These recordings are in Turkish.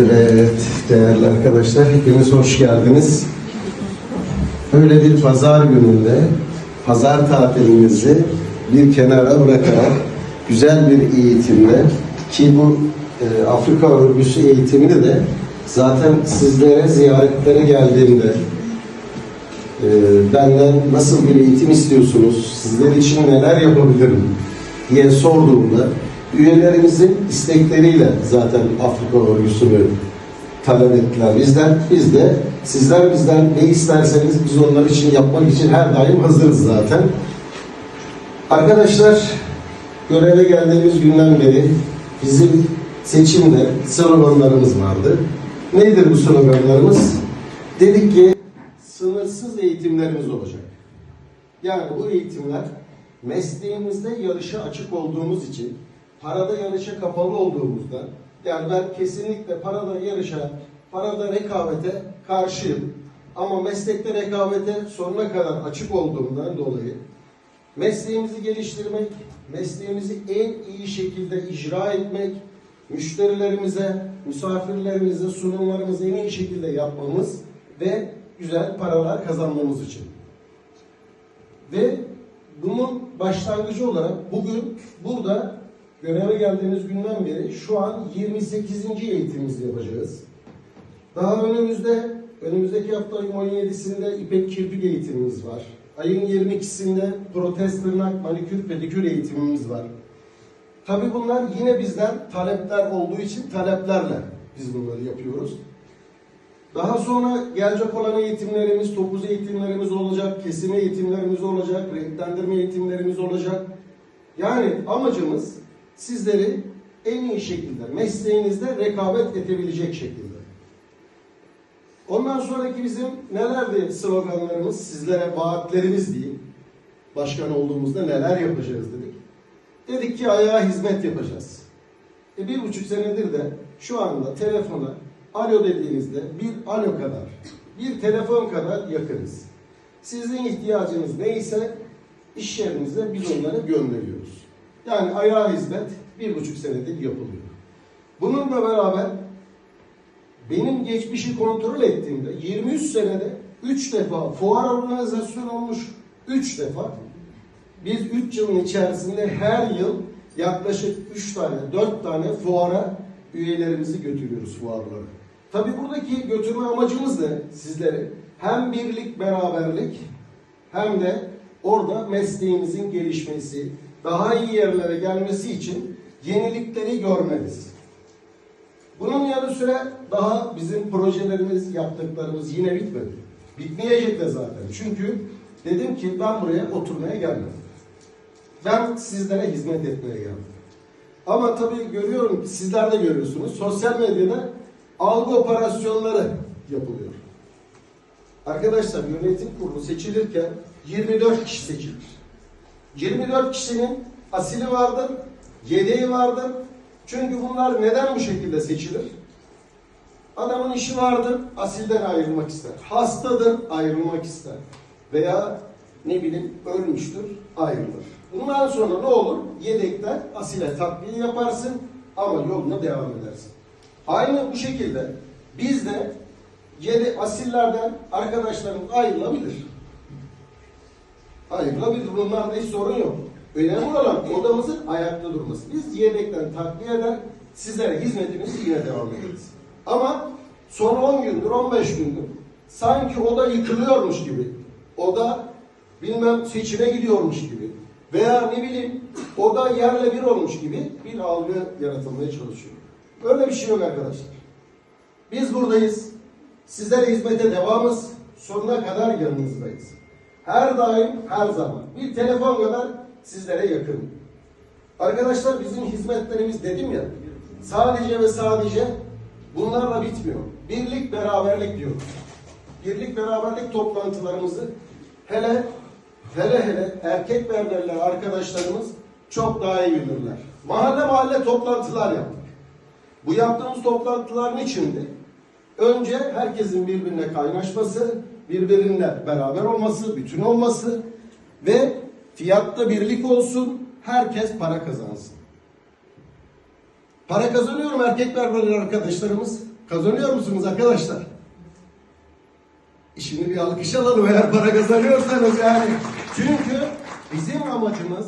Evet değerli arkadaşlar hepiniz hoş geldiniz. Böyle bir pazar gününde pazar tatilimizi bir kenara bırakarak güzel bir eğitimle ki bu e, Afrika örgüsü eğitimini de zaten sizlere ziyaretlere geldiğimde e, benden nasıl bir eğitim istiyorsunuz, sizler için neler yapabilirim diye sorduğumda üyelerimizin istekleriyle zaten Afrika örgüsünü talep ettiler bizden. Biz de sizler bizden ne isterseniz biz onlar için yapmak için her daim hazırız zaten. Arkadaşlar göreve geldiğimiz günden beri bizim seçimde sloganlarımız vardı. Nedir bu sloganlarımız? Dedik ki sınırsız eğitimlerimiz olacak. Yani bu eğitimler mesleğimizde yarışa açık olduğumuz için, parada yarışa kapalı olduğumuzda, yani ben kesinlikle parada yarışa, parada rekabete karşıyım. Ama meslekte rekabete sonuna kadar açık olduğumdan dolayı mesleğimizi geliştirmek, mesleğimizi en iyi şekilde icra etmek, müşterilerimize, misafirlerimize sunumlarımızı en iyi şekilde yapmamız ve güzel paralar kazanmamız için. Ve bunun başlangıcı olarak bugün burada göreve geldiğimiz günden beri şu an 28. eğitimimizi yapacağız. Daha önümüzde, önümüzdeki hafta ayın 17'sinde İpek Kirpik eğitimimiz var. Ayın 22'sinde protez tırnak manikür pedikür eğitimimiz var. Tabi bunlar yine bizden talepler olduğu için taleplerle biz bunları yapıyoruz. Daha sonra gelecek olan eğitimlerimiz, topuz eğitimlerimiz olacak, kesim eğitimlerimiz olacak, renklendirme eğitimlerimiz olacak. Yani amacımız sizleri en iyi şekilde, mesleğinizde rekabet edebilecek şekilde. Ondan sonraki bizim nelerdi sloganlarımız, sizlere vaatlerimiz diyeyim. Başkan olduğumuzda neler yapacağız dedik. Dedik ki ayağa hizmet yapacağız. E bir buçuk senedir de şu anda telefona alo dediğinizde bir alo kadar, bir telefon kadar yakınız. Sizin ihtiyacınız neyse iş yerinize biz onları gönderiyoruz. Yani ayağa hizmet bir buçuk senedir yapılıyor. Bununla beraber benim geçmişi kontrol ettiğimde 23 senede 3 defa fuar organizasyon olmuş 3 defa biz 3 yılın içerisinde her yıl yaklaşık 3 tane 4 tane fuara üyelerimizi götürüyoruz fuarlara. Tabi buradaki götürme amacımız ne sizlere? Hem birlik, beraberlik hem de orada mesleğimizin gelişmesi, daha iyi yerlere gelmesi için yenilikleri görmeniz. Bunun yanı sıra daha bizim projelerimiz, yaptıklarımız yine bitmedi. Bitmeyecek de zaten. Çünkü dedim ki ben buraya oturmaya gelmedim. Ben sizlere hizmet etmeye geldim. Ama tabii görüyorum, sizler de görüyorsunuz. Sosyal medyada algı operasyonları yapılıyor. Arkadaşlar yönetim kurulu seçilirken 24 kişi seçilir. 24 kişinin asili vardır, yedeği vardır. Çünkü bunlar neden bu şekilde seçilir? Adamın işi vardır, asilden ayrılmak ister. Hastadır, ayrılmak ister. Veya ne bileyim ölmüştür, ayrılır. Bundan sonra ne olur? Yedekten asile takviye yaparsın ama yoluna devam edersin. Aynı bu şekilde biz de yedi asillerden arkadaşlarım ayrılabilir. Ayrılabilir. Bunlarda hiç sorun yok. Önemli olan odamızın ayakta durması. Biz yedekten takviye eder, sizlere hizmetimizi yine devam ederiz. Ama son 10 gündür, 15 gündür sanki oda yıkılıyormuş gibi, oda bilmem seçime gidiyormuş gibi veya ne bileyim oda yerle bir olmuş gibi bir algı yaratılmaya çalışıyor. Böyle bir şey yok arkadaşlar. Biz buradayız. Sizlere hizmete devamız. Sonuna kadar yanınızdayız. Her daim, her zaman. Bir telefon kadar sizlere yakın. Arkadaşlar bizim hizmetlerimiz dedim ya, sadece ve sadece bunlarla bitmiyor. Birlik, beraberlik diyoruz. Birlik, beraberlik toplantılarımızı hele hele hele erkek berberler arkadaşlarımız çok daha iyi bilirler. Mahalle mahalle toplantılar yaptık. Bu yaptığımız toplantıların içinde önce herkesin birbirine kaynaşması, birbirine beraber olması, bütün olması ve fiyatta birlik olsun, herkes para kazansın. Para kazanıyor mu erkek berberler arkadaşlarımız? Kazanıyor musunuz arkadaşlar? Şimdi bir alkış alalım eğer para kazanıyorsanız yani. Çünkü bizim amacımız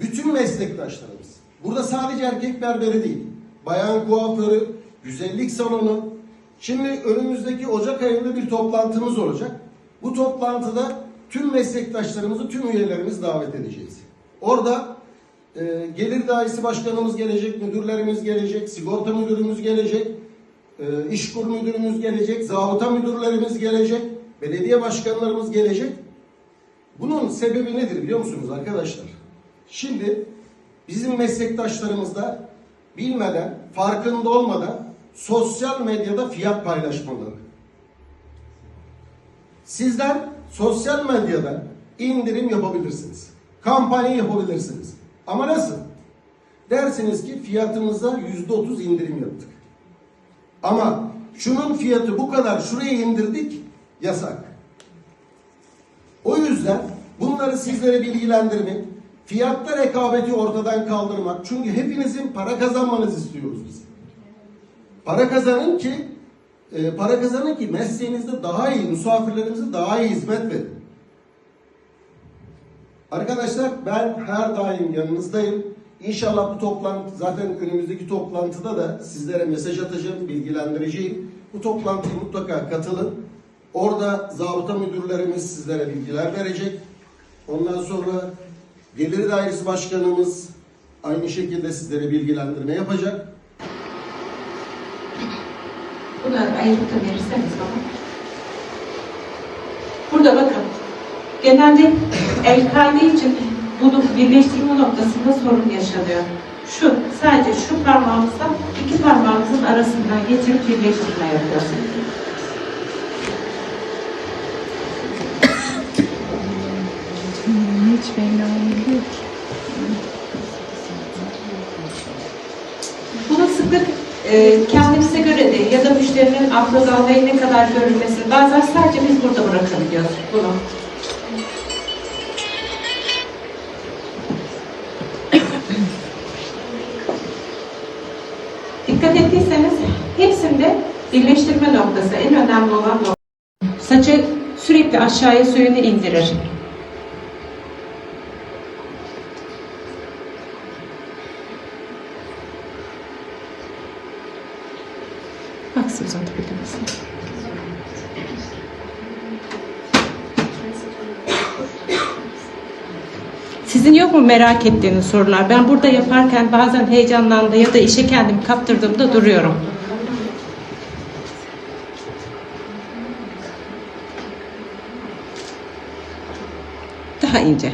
bütün meslektaşlarımız. Burada sadece erkek berberi değil. Bayan kuaförü, güzellik salonu. Şimdi önümüzdeki Ocak ayında bir toplantımız olacak. Bu toplantıda tüm meslektaşlarımızı, tüm üyelerimizi davet edeceğiz. Orada e, gelir dairesi başkanımız gelecek, müdürlerimiz gelecek, sigorta müdürümüz gelecek, e, işkur müdürümüz gelecek, zabıta müdürlerimiz gelecek, belediye başkanlarımız gelecek. Bunun sebebi nedir biliyor musunuz arkadaşlar? Şimdi bizim meslektaşlarımız da bilmeden, farkında olmadan sosyal medyada fiyat paylaşmaları. Sizler sosyal medyada indirim yapabilirsiniz. Kampanya yapabilirsiniz. Ama nasıl? Dersiniz ki fiyatımıza yüzde otuz indirim yaptık. Ama şunun fiyatı bu kadar şuraya indirdik yasak. O yüzden bunları sizlere bilgilendirmek, fiyatta rekabeti ortadan kaldırmak. Çünkü hepinizin para kazanmanızı istiyoruz biz. Para kazanın ki e, para kazanın ki mesleğinizde daha iyi, misafirlerimize daha iyi hizmet verin. Arkadaşlar ben her daim yanınızdayım. İnşallah bu toplantı zaten önümüzdeki toplantıda da sizlere mesaj atacağım, bilgilendireceğim. Bu toplantıya mutlaka katılın. Orada zabıta müdürlerimiz sizlere bilgiler verecek. Ondan sonra Gelir Dairesi Başkanımız aynı şekilde sizlere bilgilendirme yapacak. Bunu ayırıp da verirseniz bana. Burada bakın. Genelde el kaydı için bunu birleştirme noktasında sorun yaşanıyor. Şu, sadece şu parmağımızla iki parmağımızın arasından geçirip birleştirme yapıyoruz. Hiç belli kendimize göre de ya da müşterinin afrodalgayı ne kadar görülmesi bazen sadece biz burada bırakabiliyoruz bunu. Dikkat ettiyseniz hepsinde birleştirme noktası en önemli olan nokta. Saçı sürekli aşağıya suyunu indirir. Aksi uzatabilir misin? Sizin yok mu merak ettiğiniz sorular? Ben burada yaparken bazen heyecanlandı ya da işe kendimi kaptırdığımda duruyorum. Daha ince.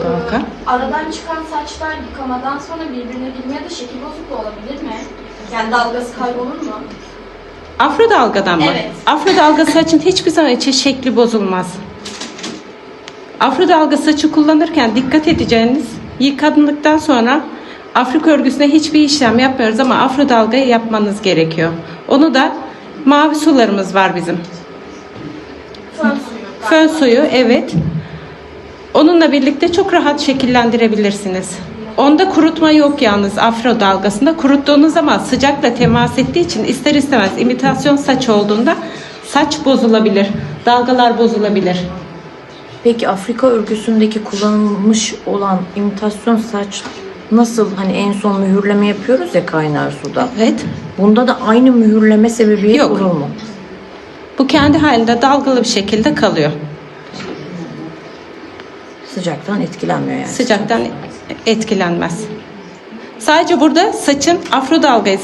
Afrodalga. Aradan çıkan saçlar yıkamadan sonra birbirine girmeye de şekil bozukluğu olabilir mi? Yani dalgası kaybolur mu? Afro dalgadan mı? Evet. Afro dalga saçın hiçbir zaman için şekli bozulmaz. Afro dalga saçı kullanırken dikkat edeceğiniz yıkandıktan sonra Afrika örgüsüne hiçbir işlem yapmıyoruz ama afro dalgayı yapmanız gerekiyor. Onu da mavi sularımız var bizim. Fön suyu. Fön suyu evet. Onunla birlikte çok rahat şekillendirebilirsiniz. Onda kurutma yok yalnız afro dalgasında. Kuruttuğunuz zaman sıcakla temas ettiği için ister istemez imitasyon saç olduğunda saç bozulabilir. Dalgalar bozulabilir. Peki Afrika örgüsündeki kullanılmış olan imitasyon saç nasıl hani en son mühürleme yapıyoruz ya kaynar suda. Evet. Bunda da aynı mühürleme sebebiyet Yok. olur mu? Bu kendi halinde dalgalı bir şekilde kalıyor. Sıcaktan etkilenmiyor yani. Sıcaktan etkilenmez. Sadece burada saçın afro dalgayı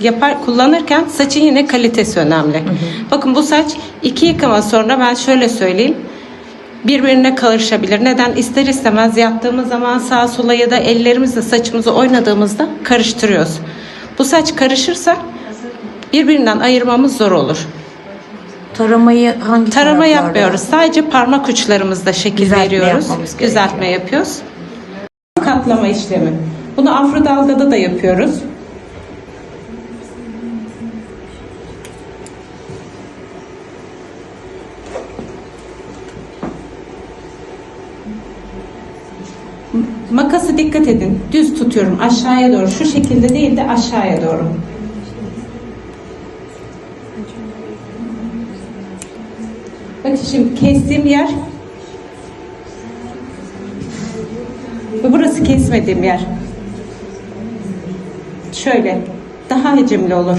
yapar kullanırken saçın yine kalitesi önemli. Bakın bu saç iki yıkama sonra ben şöyle söyleyeyim. Birbirine karışabilir. Neden? İster istemez yattığımız zaman sağa sola ya da ellerimizle saçımızı oynadığımızda karıştırıyoruz. Bu saç karışırsa birbirinden ayırmamız zor olur. Taramayı hangi Tarama taraflarda? yapmıyoruz. Sadece parmak uçlarımızda şekil Düzeltme veriyoruz. yapmamız. Düzeltme yapıyoruz. Katlama işlemi. Bunu afro dalgada da yapıyoruz. Makası dikkat edin. Düz tutuyorum aşağıya doğru. Şu şekilde değil de aşağıya doğru. Bakın şimdi kestiğim yer ve burası kesmediğim yer. Şöyle daha hacimli olur.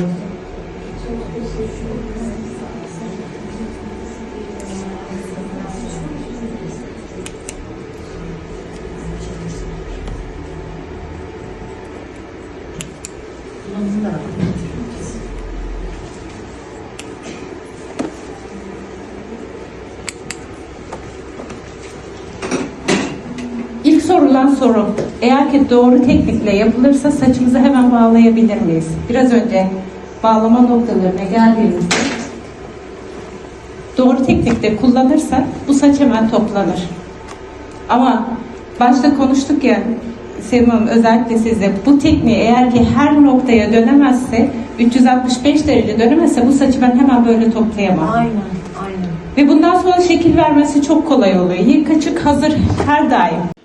Sorulan soru, eğer ki doğru teknikle yapılırsa saçımızı hemen bağlayabilir miyiz? Biraz önce bağlama noktalarına geldiğimizde doğru teknikle kullanırsak bu saç hemen toplanır. Ama başta konuştuk ya Sevim Hanım özellikle size bu tekniği eğer ki her noktaya dönemezse 365 derece dönemezse bu saçı ben hemen böyle toplayamam. Aynen, aynen. Ve bundan sonra şekil vermesi çok kolay oluyor. Yık açık hazır her daim.